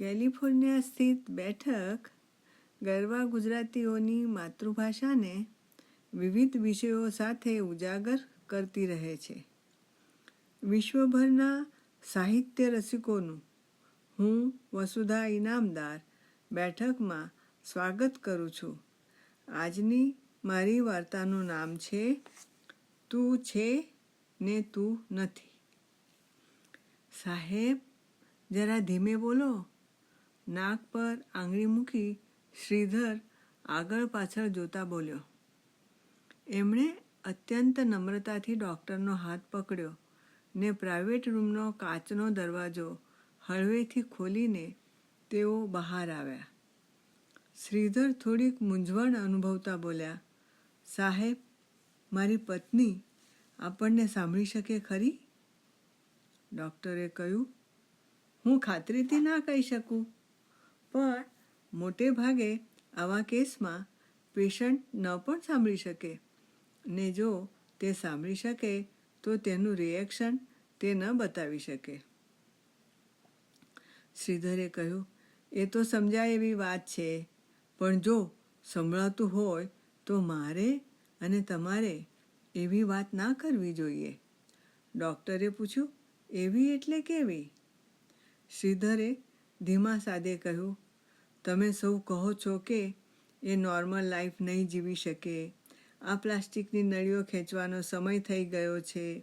California સ્થિત બેઠક ગરવા ગુજરાતીઓની માતૃભાષાને વિવિધ વિષયો સાથે ઉજાગર કરતી રહે છે. વિશ્વભરના સાહિત્ય રસિકોનું હું વસુધા ઇનામદાર બેઠકમાં સ્વાગત કરું છું. આજની મારી વાર્તાનું નામ છે, તું છે ને તું નથી. સાહેબ, જરા ધીમે બોલો. નાક પર આંગળી મૂકી શ્રીધર આગળ પાછળ જોતા બોલ્યો, એમણે અત્યંત નમ્રતાથી ડૉક્ટરનો હાથ પકડ્યો ને પ્રાઇવેટ રૂમનો કાચનો દરવાજો હળવેથી ખોલીને તેઓ બહાર આવ્યા. શ્રીધર થોડીક મૂંઝવણ અનુભવતા બોલ્યા, સાહેબ, મારી પત્ની આપણને સાંભળી શકે ખરી? ડૉક્ટરે કહ્યું, હું ખાતરીથી ના કહી શકું. પણ મોટે ભાગે આવા કેસમાં પેશન્ટ ન પણ સાંભળી શકે. ને જો તે સાંભળી શકે, તો તેનું રિએક્શન તે ન બતાવી શકે. શ્રીધરે કહ્યું, એ તો સમજાય એવી વાત છે. પણ જો સંભળાતું હોય, તો મારે અને તમારે એવી વાત ના કરવી જોઈએ. ડૉક્ટરે પૂછ્યું, એવી એટલે કેવી? શ્રીધરે ધીમા સાદે કહ્યું, તમે સૌ કહો છો કે એ નોર્મલ લાઈફ નહીં જીવી શકે. આ પ્લાસ્ટિકની નળીઓ ખેંચવાનો સમય થઈ ગયો છે.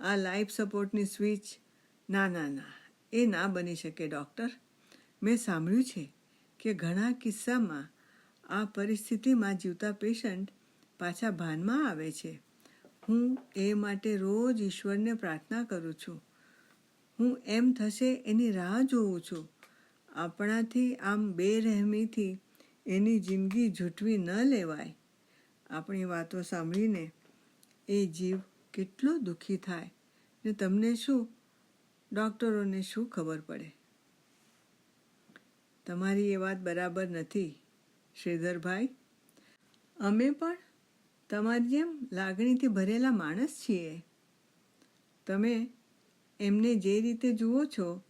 આ લાઈફ સપોર્ટની સ્વિચ ના ના ના, એ ના બની શકે ડૉક્ટર મેં સાંભળ્યું છે કે ઘણા કિસ્સામાં આ પરિસ્થિતિમાં જીવતા પેશન્ટ પાછા ભાનમાં આવે છે. હું એ માટે રોજ ઈશ્વરને પ્રાર્થના કરું છું. હું એમ થશે એની રાહ જોઉં છું. આપણાથી આમ બેરહેમીથી એની જિંદગી ઝૂંટવી ન લેવાય. આપણી વાતો સાંભળીને એ જીવ કેટલો દુઃખી થાય ને તમને શું? ડૉક્ટરોને શું ખબર પડે? તમારી એ વાત બરાબર નથી, શ્રીધરભાઈ. અમે પણ તમારી જેમ લાગણીથી ભરેલા માણસ છીએ. તમે એમને જે રીતે જુઓ છો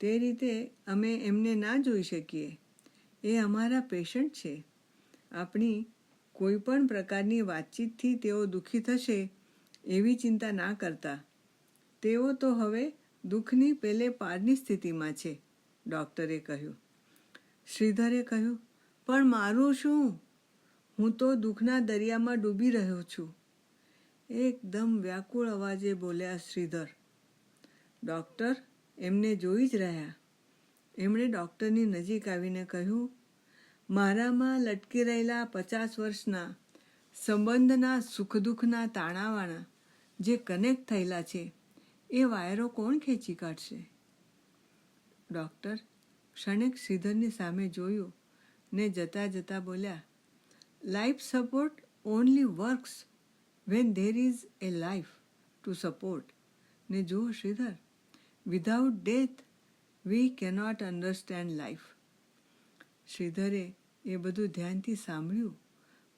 તે રીતે અમે એમને ના જોઈ શકીએ. એ અમારા પેશન્ટ છે. આપણી કોઈ પણ પ્રકારની વાતચીતથી તેઓ દુઃખી થશે એવી ચિંતા ના કરતા. તેઓ તો હવે દુઃખની પેલે પારની સ્થિતિમાં છે, ડૉક્ટરે કહ્યું. શ્રીધરે કહ્યું, પણ મારું શું? હું તો દુઃખના દરિયામાં ડૂબી રહ્યો છું. એકદમ વ્યાકુળ અવાજે બોલ્યા શ્રીધર. ડૉક્ટર એમને જોઈ જ રહ્યા. એમણે ડૉક્ટરની નજીક આવીને કહ્યું, મારામાં લટકી રહેલા પચાસ વર્ષના સંબંધના સુખ દુઃખના તાણાવાણા જે કનેક્ટ થયેલા છે, એ વાયરો કોણ ખેંચી કાઢશે? ડૉક્ટર ક્ષણિક શ્રીધરની સામે જોયું ને જતા જતા બોલ્યા life support only works when there is a life to support ને જુઓ Shridhar without death we cannot understand life શ્રીધરે એ બધું ધ્યાનથી સાંભળ્યું,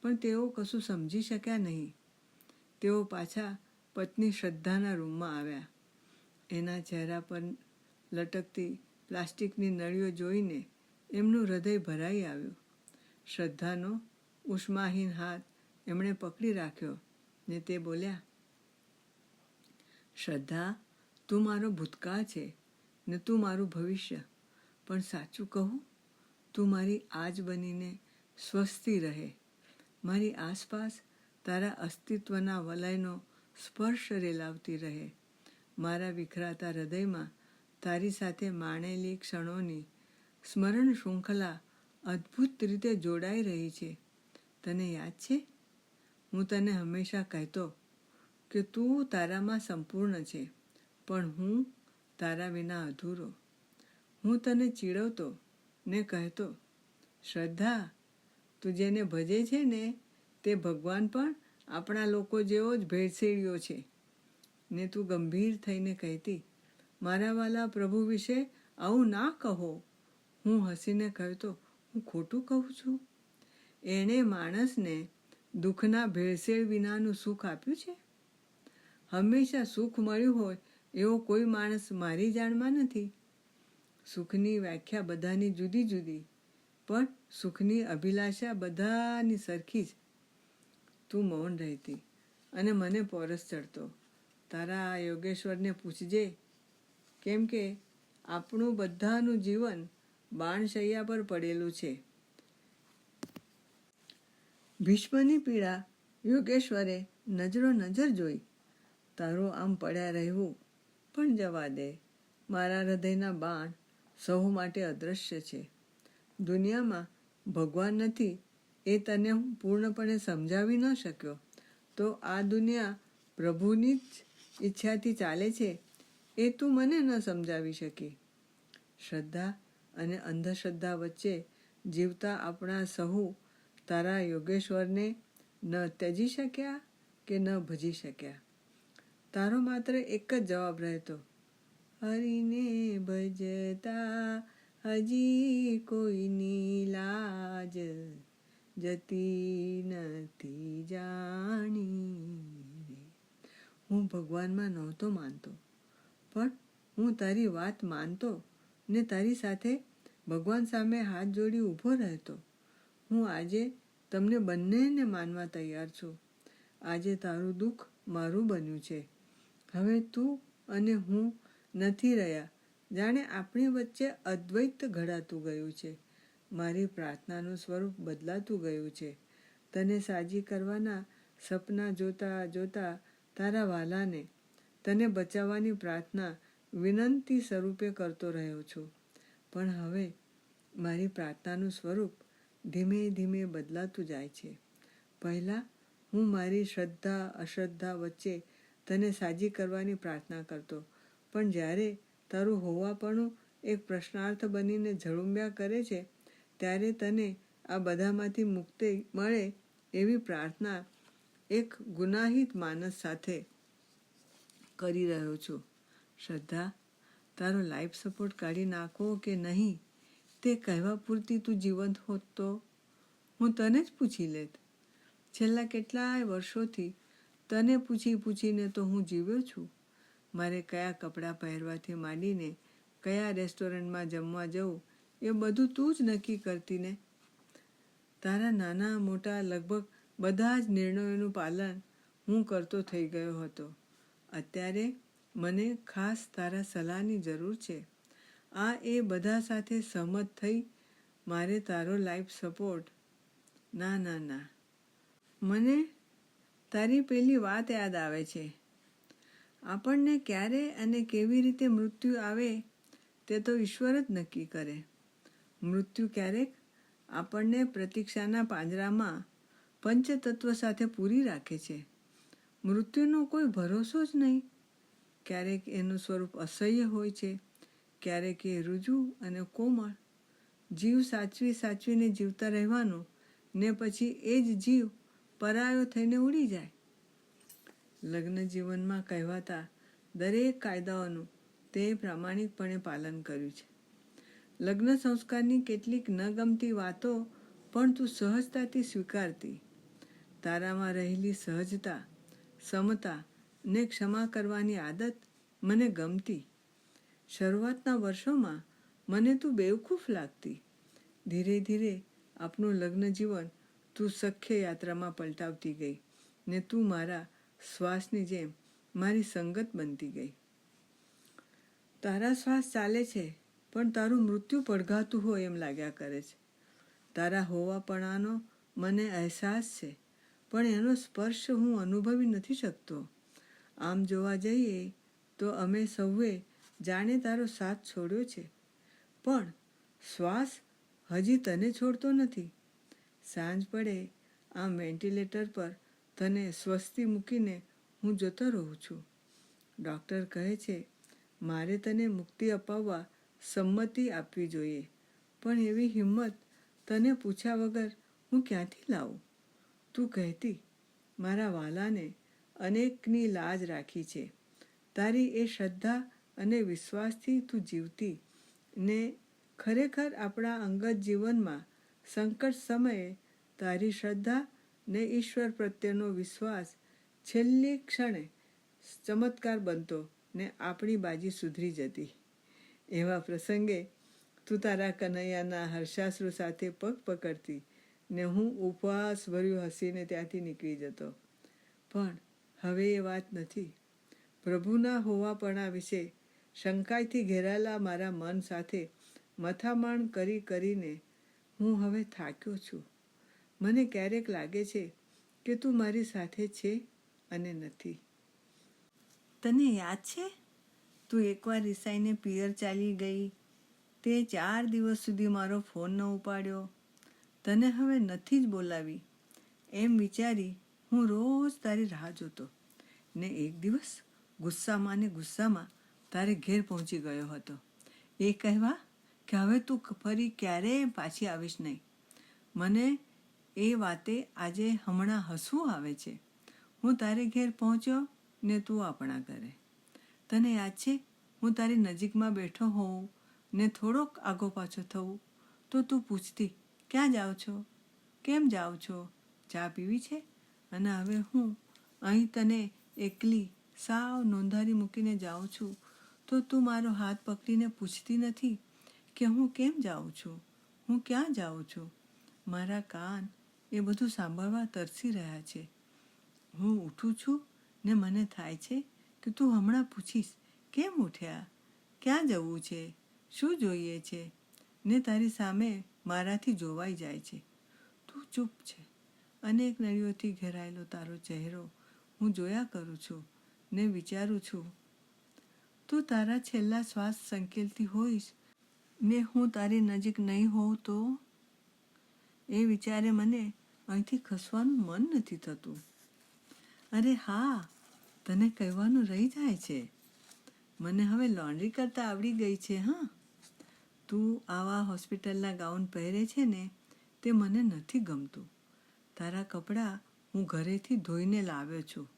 પણ તેઓ કશું સમજી શક્યા નહીં. તેઓ પાછા પત્ની શ્રદ્ધાના રૂમમાં આવ્યા. એના ચહેરા પર લટકતી પ્લાસ્ટિકની નળીઓ જોઈને એમનું હૃદય ભરાઈ આવ્યું. શ્રદ્ધાનો ઉષ્માહીન હાથ એમણે પકડી રાખ્યો ને તે બોલ્યા, શ્રદ્ધા તું મારો ભૂતકાળ છે ને તું મારું ભવિષ્ય. પણ સાચું કહું, તું મારી આજ બનીને સ્વસ્તી રહે. મારી આસપાસ તારા અસ્તિત્વના વલયનો સ્પર્શ રેલાવતી રહે. મારા વિખરાતા હૃદયમાં તારી સાથે માણેલી ક્ષણોની સ્મરણ શૃંખલા અદ્ભુત રીતે જોડાઈ રહી છે. તને યાદ છે? હું તને હંમેશા કહેતો કે તું તારામાં સંપૂર્ણ છે. પણ હું તારા વિના અધૂરો. હું તને ચીડવતો ને કહેતો, શ્રદ્ધા, તું જેને ભજે છે ને, તે ભગવાન પણ આપણા લોકો જેવો જ ભેળસેળ્યો છે. ને તું ગંભીર થઈને કહેતી, મારા વાલા પ્રભુ વિશે આવું ના કહો. હું હસીને કહેતો, હું ખોટું કહું છું? એણે માણસને દુઃખના ભેળસેળ વિનાનું સુખ આપ્યું છે? હંમેશા સુખ મળ્યું હોય એવો કોઈ માણસ મારી જાણમાં નથી. સુખની વ્યાખ્યા બધાની જુદી જુદી, પણ સુખની અભિલાષા બધાની સરખી જ. તું મૌન રહેતી અને મને પોરસ ચડતો. તારા આ યોગેશ્વરને પૂછજે, કેમ કે આપણું બધાનું જીવન બાણશૈયા પર પડેલું છે. ભીષ્મની પીડા યોગેશ્વરે નજરો નજર જોઈ. તારું આમ પડ્યા રહેવું પણ જવા દે. મારા હૃદયના બાણ સહુ માટે અદૃશ્ય છે. દુનિયામાં ભગવાન નથી, એ તને હું પૂર્ણપણે સમજાવી ન શક્યો. તો આ દુનિયા પ્રભુની જ ઈચ્છાથી ચાલે છે, એ તું મને ન સમજાવી શકી. શ્રદ્ધા અને અંધશ્રદ્ધા વચ્ચે જીવતા આપણા સહુ તારા યોગેશ્વરને ન ત્યજી શક્યા કે ન ભજી શક્યા? તારો માત્ર એક જ જવાબ રહેતો. હરીને ભજતા હજી કોઈની લાજ જતી નથી જાણી હું ભગવાનમાં નહોતો માનતો, પણ હું તારી વાત માનતો ને તારી સાથે ભગવાન સામે હાથ જોડી ઊભો રહેતો. હું આજે તમને બંનેને માનવા તૈયાર છું. આજે તારું દુઃખ મારું બન્યું છે. હવે તું અને હું નથી રહ્યા. જાણે આપણી વચ્ચે અદ્વૈત ઘડાતું ગયું છે. મારી પ્રાર્થનાનું સ્વરૂપ બદલાતું ગયું છે. તને સાજી કરવાના સપના જોતા જોતા તારા વાલાને તને બચાવવાની પ્રાર્થના વિનંતી સ્વરૂપે કરતો રહ્યો છું. પણ હવે મારી પ્રાર્થનાનું સ્વરૂપ ધીમે ધીમે બદલાતું જાય છે. પહેલાં હું મારી શ્રદ્ધા, અશ્રદ્ધા વચ્ચે તને સાજી કરવાની પ્રાર્થના કરતો. પણ જ્યારે તારું હોવાપણું એક પ્રશ્નાર્થ બનીને ઝળુંબ્યા કરે છે, ત્યારે તને આ બધામાંથી મુક્તિ મળે એવી પ્રાર્થના એક ગુનાહિત માનસ સાથે કરી રહ્યો છું. શ્રદ્ધા, તારો લાઈફ સપોર્ટ કાઢી નાખો કે નહીં, તે કહેવા પૂરતી તું જીવંત હોત તો? હું તને જ પૂછી લેત. છેલ્લા કેટલાય વર્ષોથી તને પૂછી પૂછીને તો હું જીવ્યો છું. મારે કયા કપડાં પહેરવાથી માંડીને કયા રેસ્ટોરન્ટમાં જમવા જવું, એ બધું તું જ નક્કી કરતી ને? તારા નાના મોટા લગભગ બધા જ નિર્ણયોનું પાલન હું કરતો થઈ ગયો હતો. અત્યારે મને ખાસ તારા સલાહની જરૂર છે. આ એ બધા સાથે સહમત થઈ મારે તારો લાઈફ સપોર્ટ ના ના ના. મને તારી પેલી વાત યાદ આવે છે. આપણને ક્યારે અને કેવી રીતે મૃત્યુ આવે તે તો ઈશ્વર જ નક્કી કરે. મૃત્યુ ક્યારેક આપણને પ્રતીક્ષાના પાંજરામાં પંચતત્વ સાથે પૂરી રાખે છે. મૃત્યુનો કોઈ ભરોસો જ નહીં. ક્યારેક એનું સ્વરૂપ અસહ્ય હોય છે, ક્યારેક એ રુજુ અને કોમળ. જીવ સાચવી સાચવીને જીવતા રહેવાનું ને પછી એ જ જીવ પરાયો થઈને ઉડી જાય. લગ્ન જીવનમાં કહેવાતા દરેક કાયદાઓનું તે પ્રામાણિકપણે પાલન કર્યું છે. લગ્ન સંસ્કારની કેટલીક ન ગમતી વાતો પણ તું સહજતાથી સ્વીકારતી. તારામાં રહેલી સહજતા, સમતા ને ક્ષમા કરવાની આદત મને ગમતી. શરૂઆતના વર્ષોમાં મને તું બેવકૂફ લાગતી. ધીરે ધીરે આપણું લગ્ન જીવન તું સખ્ય યાત્રામાં પલટાવતી ગઈ ને તું મારા શ્વાસની જેમ મારી સંગત બનતી ગઈ. તારા શ્વાસ ચાલે છે, પણ તારું મૃત્યુ પડઘાતું હોય એમ લાગ્યા કરે છે. તારા હોવાપણાનો મને અહેસાસ છે, પણ એનો સ્પર્શ હું અનુભવી નથી શકતો. આમ જોવા જઈએ તો અમે સૌએ જાણે તારો સાથ છોડ્યો છે, પણ શ્વાસ હજી તને છોડતો નથી. સાંજ પડે આમ વેન્ટિલેટર પર તને સ્વસ્તી મૂકીને હું જતો રહું છું. ડૉક્ટર કહે છે, મારે તને મુક્તિ અપાવવા સંમતિ આપવી જોઈએ, પણ એવી હિંમત તને પૂછ્યા વગર હું ક્યાંથી લાવું? તું કહેતી, મારા વાલાને અનેકની લાજ રાખી છે. તારી એ શ્રદ્ધા અને વિશ્વાસથી તું જીવતી ને ખરેખર આપણા અંગત જીવનમાં સંકટ સમયે તારી શ્રદ્ધા ને ઈશ્વર પ્રત્યેનો વિશ્વાસ છેલ્લી ક્ષણે ચમત્કાર બનતો ને આપણી બાજી સુધરી જતી. એવા પ્રસંગે તું તારા કનૈયાના હર્ષાશ્રુ સાથે પગ પકડતી ને હું ઉપવાસભર્યું હસીને ત્યાંથી નીકળી જતો. પણ હવે એ વાત નથી. પ્રભુના હોવાપણા વિશે શંકાઈથી ઘેરાયેલા મારા મન સાથે મથામણ કરી કરીને હું હવે થાક્યો છું. મને ક્યારેક લાગે છે કે તું મારી સાથે છે અને નથી. તને યાદ છે? તું એકવાર રિસાઈને પિયર ચાલી ગઈ. તે ચાર દિવસ સુધી મારો ફોન ન ઉપાડ્યો. તને હવે નથી જ બોલાવી. એમ વિચારી હું રોજ તારી રાહ જોતો. ને એક દિવસ ગુસ્સામાં ને ગુસ્સામાં તારે ઘેર પહોંચી ગયો હતો. એ કહેવા કે હવે તું ફરી ક્યારેય પાછી આવીશ નહીં. મને એ વાતે આજે હમણાં હસવું આવે છે. હું તારે ઘેર પહોંચ્યો ને તું આપણા ઘરે. તને યાદ છે? હું તારી નજીકમાં બેઠો હોઉં ને થોડોક આગો પાછો થવું તો તું પૂછતી, ક્યાં જાઓ છો? કેમ જાઓ છો? ચા પીવી છે? અને હવે હું અહીં તને એકલી સાવ નોંધારી મૂકીને જાઉં છું. તો તું મારો હાથ પકડીને પૂછતી નથી કે હું કેમ જાઉં છું? હું ક્યાં જાઉં છું? મારા કાન એ બધું સાંભળવા તરસી રહ્યા છે. હું ઉઠું છું ને મને થાય છે કે તું હમણાં પૂછીશ, કેમ ઉઠ્યા? ક્યાં જવું છે? શું જોઈએ છે? ને તારી સામે મારાથી જોવાઈ જાય છે. તું ચૂપ છે. અનેક નળીઓથી ઘેરાયેલો તારો ચહેરો હું જોયા કરું છું ને વિચારું છું. તું તારા છેલ્લા શ્વાસ સંકેલતી હોઈશ ને હું તારી નજીક નહીં હોઉં તો? એ વિચારે મને અહીંથી ખસવાનું મન નથી થતું. અરે હા, તને કહેવાનું રહી જાય છે. મને હવે લોન્ડ્રી કરતાં આવડી ગઈ છે, હા. તું આવા હોસ્પિટલના ગાઉન પહેરે છે ને, તે મને નથી ગમતું. તારા કપડાં હું ઘરેથી ધોઈને લાવ્યો છું.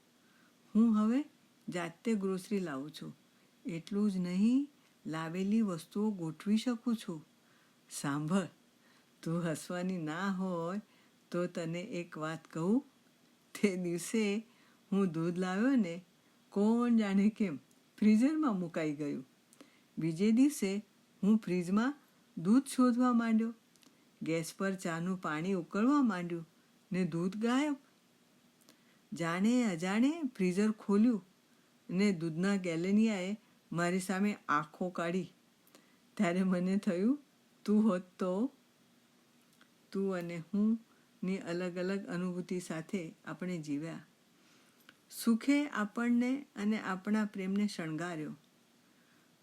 હું હવે જાતે ગ્રોસરી લાવું છું. એટલું જ નહીં લાવેલી વસ્તુઓ ગોઠવી શકું છું. સાંભળ, તું હસવાની ના હોય તો તને એક વાત કહું. તે દિવસે હું દૂધ લાવ્યો ને કોણ જાણે કેમ ફ્રીઝરમાં મુકાઈ ગયું. બીજે દિવસે હું ફ્રીજમાં દૂધ શોધવા માંડ્યો. ગેસ પર ચાનું પાણી ઉકળવા માંડ્યું ને દૂધ ગાયબ. જાણે અજાણે ફ્રીઝર ખોલ્યું ને દૂધના ગેલેનિયાએ મારી સામે આંખો કાઢી. ત્યારે મને થયું, તું હોત તો તું અને હું ની અલગ અલગ અનુભૂતિ સાથે આપણે જીવ્યા. સુખે આપણને અને આપણા પ્રેમને શણગાર્યો.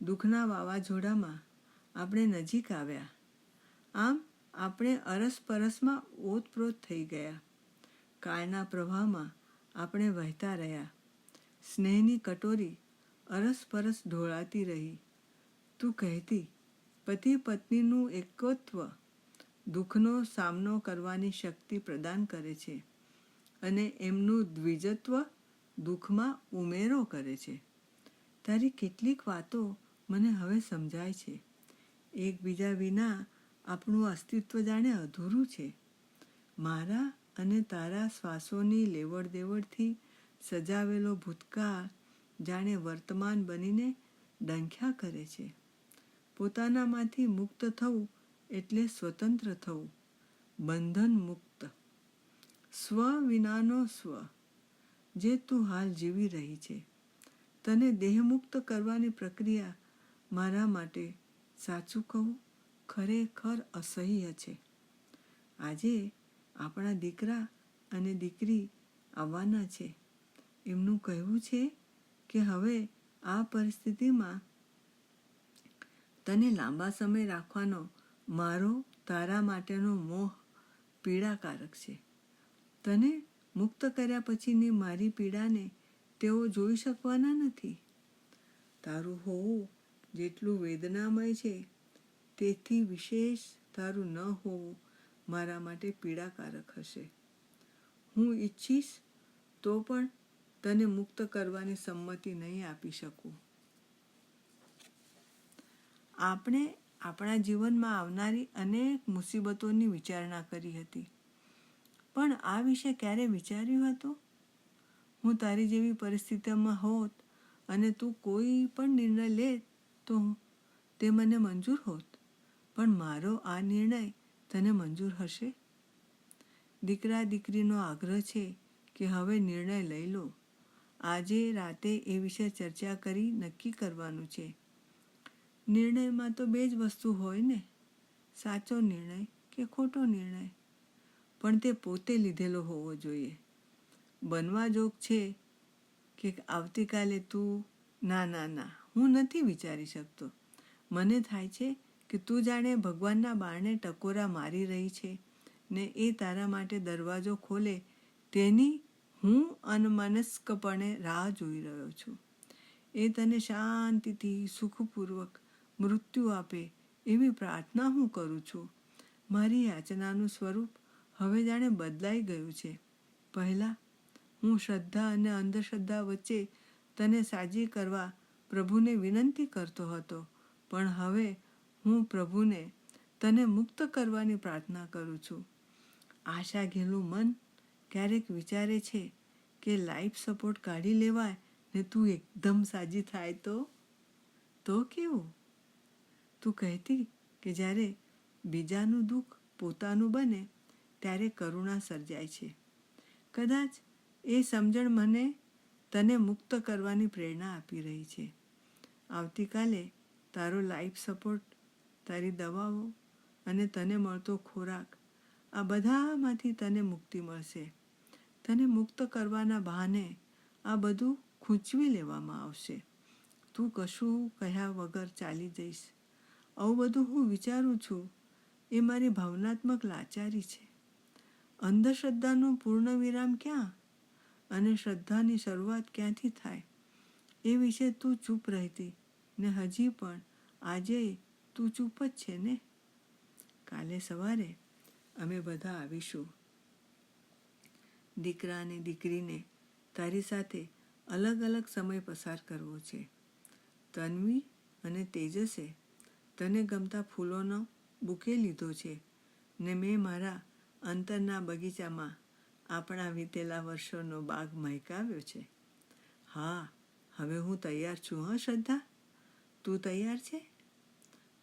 દુઃખના વાવાઝોડામાં આપણે નજીક આવ્યા. આમ આપણે અરસપરસમાં ઓતપ્રોત થઈ ગયા. કાળના પ્રવાહમાં આપણે વહેતા રહ્યા. સ્નેહની કટોરી અરસપરસ ઢોળાતી રહી. તું કહેતી, પતિ પત્નીનું એકત્વ દુઃખનો સામનો કરવાની શક્તિ પ્રદાન કરે છે અને એમનું દ્વિજત્વ દુઃખમાં ઉમેરો કરે છે. તારી કેટલીક વાતો મને હવે સમજાય છે. એકબીજા વિના આપણું અસ્તિત્વ જાણે અધૂરું છે. મારા અને તારા શ્વાસોની લેવડ દેવડથી સજાવેલો ભૂતકાળ જાણે વર્તમાન બનીને ડંખ્યા કરે છે. પોતાનામાંથી મુક્ત થવું એટલે સ્વતંત્ર થવું. બંધન મુક્ત. સ્વ વિનાનો સ્વ. જે તું હાલ જીવી રહી છે. તને દેહમુક્ત કરવાની પ્રક્રિયા મારા માટે સાચું કહું, ખરેખર અસહ્ય છે. આજે આપણા દીકરા અને દીકરી આવવાના છે. એમનું કહેવું છે કે હવે આ પરિસ્થિતિમાં તને લાંબા સમય રાખવાનો મારો, તારા માટેનો મોહ પીડાકારક છે. તને મુક્ત કર્યા પછીની મારી પીડાને તેઓ જોઈ શકવાના નથી. તારું હોવું જેટલું વેદનામય છે, તેથી વિશેષ તારું ન હોવું મારા માટે પીડાકારક હશે. હું ઈચ્છીશ તો પણ તને મુક્ત કરવાની સંમતિ નહીં આપી શકું. આપણે આપણા જીવનમાં આવનારી અનેક મુસીબતોની વિચારણા કરી હતી. પણ આ વિશે ક્યારે વિચાર્યું હતું? હું તારી જેવી પરિસ્થિતિમાં હોત અને તું કોઈ પણ નિર્ણય લે તો તે મને મંજૂર હોત. પણ મારો આ નિર્ણય તને મંજૂર હશે? દીકરા દીકરીનો આગ્રહ છે કે હવે નિર્ણય લઈ લો. આજે રાતે એ વિશે ચર્ચા કરી નક્કી કરવાનું છે. નિર્ણયમાં તો બે જ વસ્તુ હોય ને. સાચો નિર્ણય કે ખોટો નિર્ણય? પણ તે પોતે લીધેલો હોવો જોઈએ. બનવા જોગ છે કે આવતીકાલે તું ના ના ના, હું નથી વિચારી શકતો. મને થાય છે કે તું જાણે ભગવાનના બારણે ટકોરા મારી રહી છે ને એ તારા માટે દરવાજો ખોલે તેની હું અનમનસ્કપણે રાહ જોઈ રહ્યો છું. એ તને શાંતિથી સુખપૂર્વક મૃત્યુ આપે એવી પ્રાર્થના હું કરું છું. મારી યાચનાનું સ્વરૂપ હવે જાણે બદલાઈ ગયું છે. પહેલાં, હું શ્રદ્ધા અને અંધશ્રદ્ધા વચ્ચે તને સાજી કરવા પ્રભુને વિનંતી કરતો હતો, પણ હવે હું પ્રભુને તને મુક્ત કરવાની પ્રાર્થના કરું છું. આશા ઘેલું મન ક્યારેક વિચારે છે કે લાઈફ સપોર્ટ કાઢી લેવાય ને તું એકદમ સાજી થાય તો? તો કેવું? તું કહેતી કે જ્યારે બીજાનું દુઃખ પોતાનું બને, ત્યારે કરુણા સર્જાય છે. કદાચ એ સમજણ મને તને મુક્ત કરવાની પ્રેરણા આપી રહી છે. આવતીકાલે તારો લાઈફ સપોર્ટ તારી દવાઓ અને તને મળતો ખોરાક આ બધામાંથી તને મુક્તિ મળશે. તને મુક્ત કરવાના બહાને આ બધું ખૂંચવી લેવામાં આવશે. તું કશું કહ્યા વગર ચાલી જઈશ. આવું બધું હું વિચારું છું. એ મારી ભાવનાત્મક લાચારી છે. અંધશ્રદ્ધાનું પૂર્ણ વિરામ ક્યાં? અને શ્રદ્ધાની શરૂઆત ક્યાંથી થાય? એ વિશે તું ચૂપ રહેતી. ને હજી પણ આજે તું ચૂપ જ છે ને? કાલે સવારે અમે બધા આવીશું. દીકરા અને દીકરીને તારી સાથે અલગ અલગ સમય પસાર કરવો છે. તન્વી અને તેજસે તને ગમતા ફૂલોનો બુકે લીધો છે ને મેં મારા અંતરના બગીચામાં આપણા વીતેલા વર્ષોનો બાગ મહેકાવ્યો છે. હા, હવે હું તૈયાર છું, હા, શ્રદ્ધા? તું તૈયાર છે?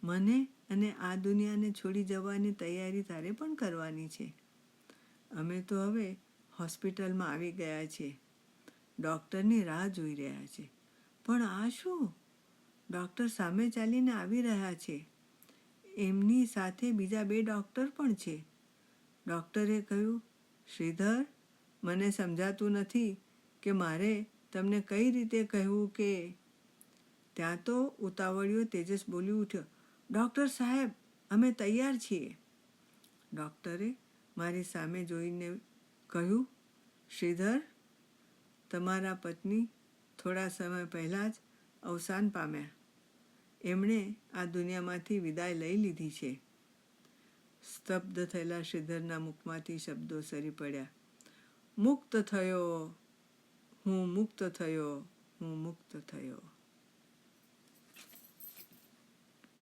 મને અને આ દુનિયાને છોડી જવાની તૈયારી તારે પણ કરવાની છે. અમે તો હવે હોસ્પિટલમાં આવી ગયા છીએ. ડૉક્ટરની રાહ જોઈ રહ્યા છે. પણ આ શું? ડૉક્ટર સામે ચાલીને આવી રહ્યા છે. એમની સાથે બીજા બે ડૉક્ટર પણ છે. ડૉક્ટરે કહ્યું, શ્રીધર, મને સમજાતું નથી કે મારે તમને કઈ રીતે કહેવું કે ત્યાં તો ઉતાવળિયો તેજસ બોલી ઉઠ્યો. ડૉક્ટર સાહેબ, અમે તૈયાર છીએ. ડૉક્ટરે મારી સામે જોઈને કહ્યું, શ્રીધર, તમારા પત્ની થોડા સમય પહેલાં જ અવસાન પામ્યા. એમણે આ દુનિયામાંથી વિદાય લઈ લીધી છે. સ્તબ્ધ થયેલા શ્રીધરના મુખમાંથી શબ્દો સરી પડ્યા. મુક્ત થયો, હું મુક્ત થયો, હું મુક્ત થયો.